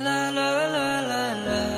La la la la la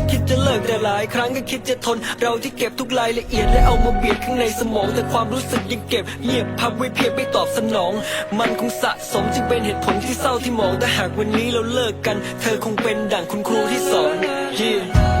่คิด จะเลิกแต่หลายครั้งก็คิดจะทน เราที่เก็บทุกรายละเอียดและเอามาเบียดข้างในสมอง แต่ความรู้สึกยังเก็บเงียบพับไว้เพียบไม่ตอบสนอง มันคงสะสมจึงเป็นเหตุผลที่เศร้าที่มองแต่หากวันนี้เราเลิกกัน เธอคงเป็นดั่งคุณครูที่สอน yeah.